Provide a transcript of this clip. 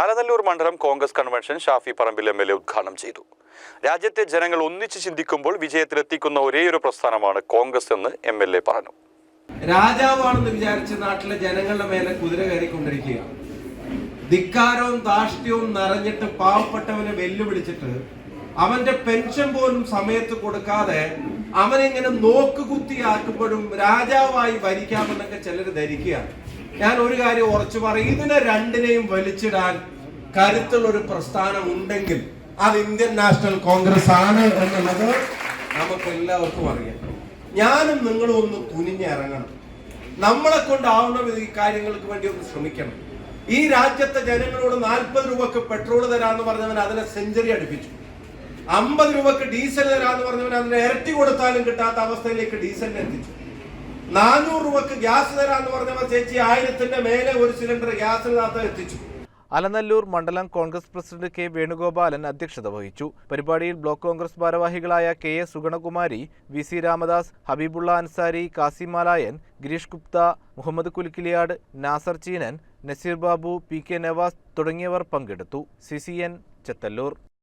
അലനല്ലൂർ മണ്ഡലം Congress convention Shafi Parambil M L A ഉദ്ഘാടനം ചെയ്തു. രാജ്യത്തെ ജനങ്ങൾ ഒന്നിച്ച് ചിന്തിക്കുമ്പോൾ വിജയത്തിലെത്തിക്കുന്ന ഒരേയൊരു പ്രസ്ഥാനമാണ് കോൺഗ്രസ് എന്ന് എം എൽ എ പറഞ്ഞു. രാജാവാണെന്ന് വിചാരിച്ച് നാട്ടിലെ ജനങ്ങളുടെ മേലെ കുതിര കയറിക്കൊണ്ടിരിക്കുക. ധിക്കാരവും ധാർഷ്ട്യവും നിറഞ്ഞിട്ട് പാവപ്പെട്ടവനെ വെല്ലുവിളിച്ചിട്ട് അവന്റെ പെൻഷൻ പോലും സമയത്ത് കൊടുക്കാതെ അവനിങ്ങനെ നോക്കുകുത്തിയാക്കുമ്പോഴും രാജാവായി ഭരിക്കാമെന്നൊക്കെ ചിലർ ധരിക്കുകയാണ്. ഞാൻ ഒരു കാര്യം ഉറച്ചു പറയും. ഇതിനെ രണ്ടിനെയും വലിച്ചിടാൻ കരുത്തുള്ള ഒരു പ്രസ്ഥാനം ഉണ്ടെങ്കിൽ അത് ഇന്ത്യൻ നാഷണൽ കോൺഗ്രസ് ആണ് എന്നുള്ളത് നമുക്ക് എല്ലാവർക്കും അറിയാം. ഞാനും നിങ്ങളും ഒന്ന് തുനിഞ്ഞിറങ്ങണം നമ്മളെ കൊണ്ടാവുന്ന ഈ കാര്യങ്ങൾക്ക് വേണ്ടി ഒന്ന് ശ്രമിക്കണം. ഈ രാജ്യത്തെ ജനങ്ങളോട് നാൽപ്പത് രൂപക്ക് പെട്രോൾ തരാന്ന് പറഞ്ഞവൻ അതിനെ സെഞ്ചുറി അടുപ്പിച്ചു. അമ്പത് രൂപക്ക് ഡീസൽ തരാന്ന് പറഞ്ഞവൻ അതിനെ ഇരട്ടി കൊടുത്താലും കിട്ടാത്ത അവസ്ഥയിലേക്ക് ഡീസലിനെ എത്തിച്ചു. നാനൂറ് രൂപക്ക് ഗ്യാസ് തരാന്ന് പറഞ്ഞവർ ചേച്ചി ആയിരത്തിന്റെ മേലെ ഒരു സിലിണ്ടർ ഗ്യാസിനകത്ത് എത്തിച്ചു. അലനല്ലൂർ മണ്ഡലം കോൺഗ്രസ് പ്രസിഡന്റ് കെ വേണുഗോപാലൻ അധ്യക്ഷത വഹിച്ചു. പരിപാടിയിൽ ബ്ലോക്ക് കോൺഗ്രസ് ഭാരവാഹികളായ K S Suganakumari V C Ramadas Habibullah Ansari Kasimalayan Girish Gupta Muhammad Kulikkiliyad Nasar Cheenan Naseer Babu P K Navas തുടങ്ങിയവർ പങ്കെടുത്തു. C C N Chethallur.